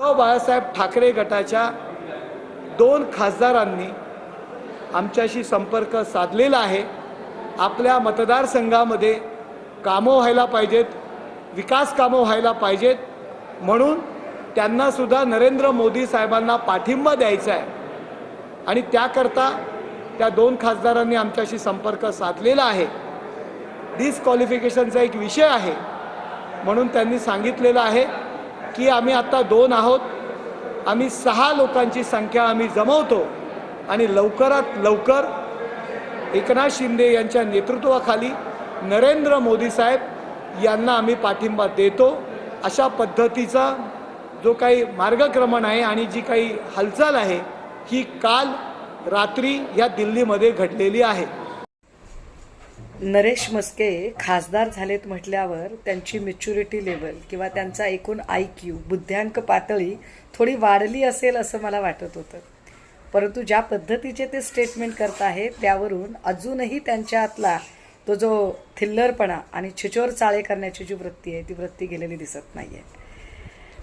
उद्धव बाळासाहेब ठाकरे गटाच्या दोन खासदारांनी आमच्याशी संपर्क साधलेला आहे. आपल्या मतदारसंघामध्ये कामं व्हायला पाहिजेत विकास कामं व्हायला पाहिजेत. म्हणून त्यांनासुद्धा नरेंद्र मोदी साहेबांना पाठिंबा द्यायचा आहे. आणि त्याकरता त्या दोन खासदारांनी आमच्याशी संपर्क साधलेला आहे. डिस्क्वालिफिकेशनचा एक विषय आहे. म्हणून त्यांनी सांगितलेलं आहे की आम्ही आता दोन आहोत. आम्ही सहा लोकांची संख्या आम्ही जमवतो आणि लवकरात लवकर एकनाथ शिंदे यांच्या नेतृत्वाखाली नरेंद्र मोदी साहेब यांना आम्ही पाठिंबा देतो. अशा पद्धतीचा जो काही मार्गक्रमण आहे आणि जी काही हालचाल आहे ही काल रात्री या दिल्लीमध्ये घडलेली आहे. नरेश मस्के खासदार झालेत म्हटल्यावर त्यांची मॅच्युरिटी लेवल किंवा त्यांचा एकूण आय क्यू बुद्ध्यांक पातळी थोडी वाढली असेल असं मला वाटत होतं. परंतु ज्या पद्धतीचे ते स्टेटमेंट करत आहेत त्यावरून अजूनही त्यांच्यातला तो जो थिल्लरपणा आणि छिचोर चाळे करण्याची जी वृत्ती आहे ती वृत्ती गेलेली दिसत नाही आहे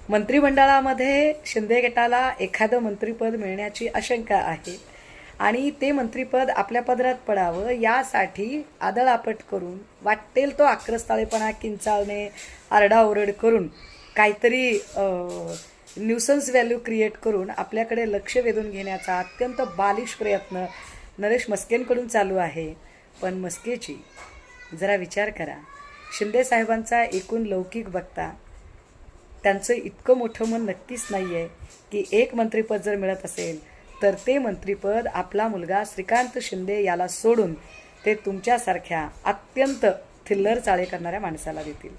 मंत्रिमंडळामध्ये शिंदे गटाला एखादं मंत्रिपद मिळण्याची आशंका आहे. आणि ते मंत्रीपद आपल्या पदरात पडावं यासाठी आदळापट करून वाटेल तो आक्रस्ताळेपणा किंचाळणे आरडाओरड करून काहीतरी न्यूसन्स व्हॅल्यू क्रिएट करून आपल्याकडे लक्ष वेधून घेण्याचा अत्यंत बालिश प्रयत्न नरेश मस्केंकडून चालू आहे. पण मस्केची जरा विचार करा. शिंदे साहेबांचा एकूण लौकिक बघता त्यांचं इतकं मोठं मन नक्कीच नाही आहे की एक मंत्रिपद जर मिळत असेल तर ते मंत्रिपद आपला मुलगा श्रीकांत शिंदे याला सोडून ते तुमच्यासारख्या अत्यंत थिल्लर चाळे करणाऱ्या माणसाला देतील.